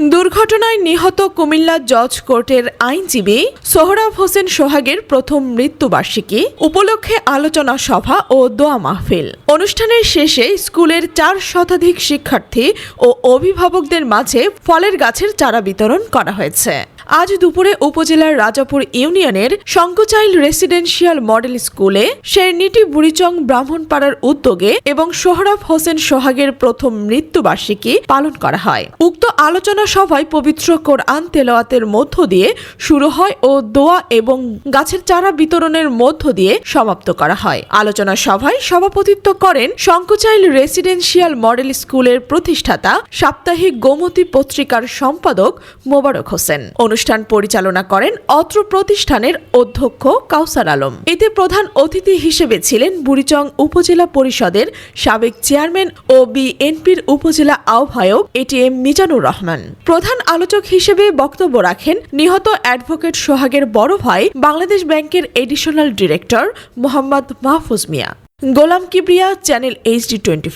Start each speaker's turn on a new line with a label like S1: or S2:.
S1: দুর্ঘটনায় নিহত কুমিল্লা জজ কোর্টের আইনজীবী সোহরাব হোসেন সোহাগের প্রথম মৃত্যুবার্ষিকী, উপলক্ষে আলোচনা সভা ও দোয়া মাহফিল। অনুষ্ঠানের শেষে স্কুলের চার শতাধিক শিক্ষার্থী ও অভিভাবকদের মাঝে ফলের গাছের চারা বিতরণ করা হয়েছে। আজ দুপুরে উপজেলার রাজাপুর ইউনিয়নের শঙ্কচাইল রেসিডেন্সিয়াল মডেল স্কুলে শেরনিটি বুড়িচং ব্রাহ্মণপাড়ার উদ্যোগে এবং সোহরাব হোসেন সোহাগের প্রথম মৃত্যুবার্ষিকী পালন করা হয়। উক্ত আলোচনা সভায় পবিত্র কোরআন তেলাওয়াতের মধ্য দিয়ে শুরু হয় ও দোয়া এবং গাছের চারা বিতরণের মধ্য দিয়ে সমাপ্ত করা হয়। আলোচনা সভায় সভাপতিত্ব করেন শঙ্কচাইল রেসিডেন্সিয়াল মডেল স্কুলের প্রতিষ্ঠাতা সাপ্তাহিক গোমতী পত্রিকার সম্পাদক মোবারক হোসেন। অনুষ্ঠান পরিচালনা করেন অত্র প্রতিষ্ঠানের অধ্যক্ষ কাউসার আলম। এতে প্রধান অতিথি হিসেবে ছিলেন বুড়িচং উপজেলা পরিষদের সাবেক চেয়ারম্যান ও বিএনপির উপজেলা আহ্বায়ক এটিএম মিজানুর রহমান। প্রধান আলোচক হিসেবে বক্তব্য রাখেন নিহত অ্যাডভোকেট সোহাগের বড় ভাই বাংলাদেশ ব্যাংকের additional director Mohammad Mahfuz Mia. Golam Kibria, channel HD twenty